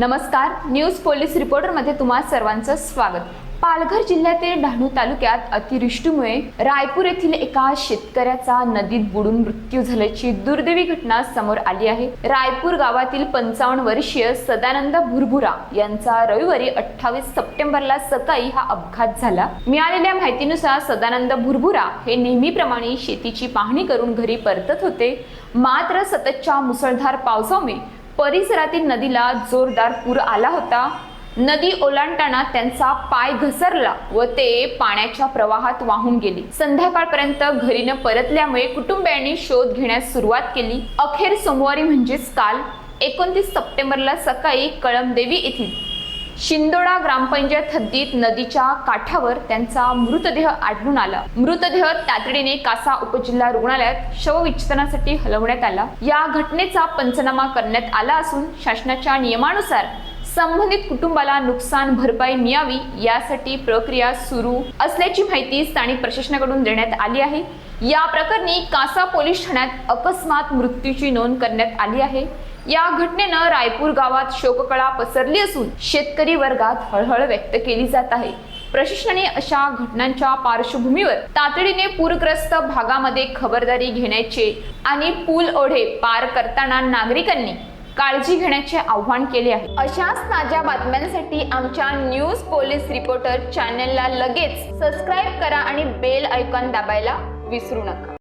नमस्कार. News police रिपोर्टरमध्ये तुम्हा सर्वांचं स्वागत. पालघर जिल्ह्यातील डहाणू तालुक्यात अतिवृष्टीमुळे रायपूर येथील एका शेतकऱ्याचा नदीत बुडून मृत्यू झाल्याची दुर्दैवी घटना समोर आली आहे. रायपूर गावातील पंचावन्न वर्षीय सदानंद भुरभुरा यांचा रविवारी अठ्ठावीस सप्टेंबरला सकाळी हा अपघात झाला. मिळालेल्या माहितीनुसार सदानंद भुरभुरा हे नेहमीप्रमाणे शेतीची पाहणी करून घरी परतत होते. मात्र सततच्या मुसळधार पावसामुळे परिसरातील नदीला जोरदार पूर आला होता. नदी ओलांडताना त्यांचा पाय घसरला व ते पाण्याच्या प्रवाहात वाहून गेले. संध्याकाळपर्यंत घरी न परतल्यामुळे कुटुंबियांनी शोध घेण्यास सुरुवात केली. अखेर सोमवारी म्हणजेच काल एकोणतीस सप्टेंबरला सकाळी कळमदेवी येथील शिंदोडा ग्रामपंचायत हद्दीत नदीच्या काठावर त्यांचा मृतदेह आढळून आला. मृतदेह तातडीने कासा उपजिल्हा रुग्णालयात शवविच्छेदनासाठी हलवण्यात आला. या घटनेचा पंचनामा करण्यात आला असून शासनाच्या नियमानुसार संबंधित कुटुंबाला नुकसान भरपाई मिळावी यासाठी प्रक्रिया सुरू असल्याची माहिती स्थानिक प्रशासनाकडून देण्यात आली आहे. या प्रकरणी कासा पोलीस ठाण्यात अकस्मात मृत्यूची नोंद करण्यात आली आहे. या घटनेनं रायपूर गावात शोककळा पसरली असून शेतकरी वर्गात हळहळ व्यक्त केली जात आहे. प्रशासनाने अशा घटनांच्या पार्श्वभूमीवर तातडीने पूरग्रस्त भागामध्ये खबरदारी घेण्याचे आणि पूल ओढे पार करताना नागरिकांनी काळजी घेण्याचे आव्हान केले आहे. अशाच ताज्या बातम्यांसाठी आमच्या न्यूज पोलीस रिपोर्टर चॅनलला लगेच सबस्क्राईब करा आणि बेल आयकॉन दाबायला विसरू नका.